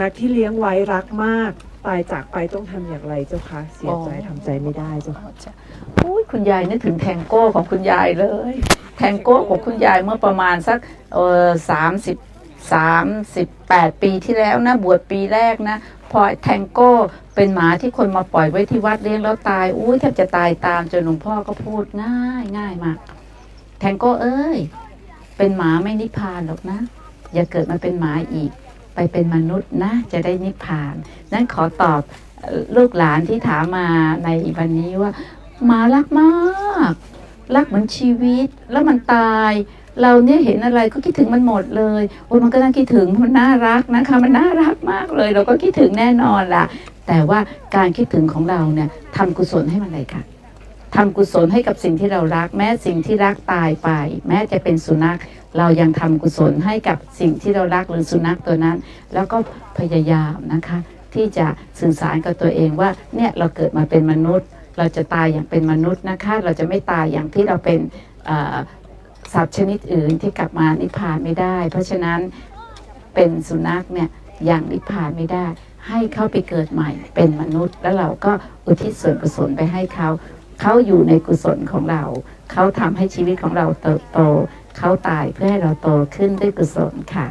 นัขที่เลี้ยงไว้รักมาก ตายจากไปต้องทำอย่างไรเจ้าคะ เสียใจอ๋อ ทำใจไม่ได้เจ้าค่ะ อุ้ยคุณยายนึกถึงแทงโก้ของคุณยายเลย แทงโก้ของคุณยายเมื่อประมาณสักเออสามสิบสามสิบแปดปีที่แล้วนะ บวชปีแรกนะ พอแทงโก้เป็นหมาที่คนมาปล่อยไว้ที่วัดเลี้ยงแล้วตาย อุ้ยแทบจะตายตามจนหลวงพ่อก็พูดง่ายง่ายมาก แทงโก้เอ้ย เป็นหมาไม่นิพพานหรอกนะ อย่าเกิดมาเป็นหมาอีก เป็นมนุษย์นะจะได้นิพพานนั้นขอตอบลูกหลานที่ถามมาในวันนี้ว่าหมารักมาก รักเหมือนชีวิต แล้วมันตาย เราเนี่ยเห็นอะไรก็คิดถึงมันหมดเลยโอ้มันก็น่าคิดถึงมันน่ารักนะคะ มันน่ารักมากเลย เราก็คิดถึงแน่นอนล่ะ แต่ว่าการคิดถึงของเราเนี่ยทำกุศลให้มันเลยค่ะ ทำกุศลให้กับสิ่งที่เรารัก แม้สิ่งที่รักตายไป แม้จะเป็นสุนัข เรายังทำกุศลให้กับสิ่งที่เรารักหรือสุนัขตัวนั้น แล้วก็พยายามนะคะ ที่จะสื่อสารกับตัวเองว่าเนี่ยเราเกิดมาเป็นมนุษย์ เราจะตายอย่างเป็นมนุษย์นะคะ เราจะไม่ตายอย่างที่เราเป็นสัตว์ชนิดอื่นที่กลับมานิพพานไม่ได้ เพราะฉะนั้นเป็นสุนัขเนี่ยอย่างนิพพานไม่ได้ ให้เขาไปเกิดใหม่เป็นมนุษย์ แล้วเราก็อุทิศส่วนกุศลไปให้เขา เขาอยู่ในกุศลของเรา เขาทำให้ชีวิตของเราเติบโต เขาตายเพื่อให้เราโตขึ้นด้วยกุศลค่ะ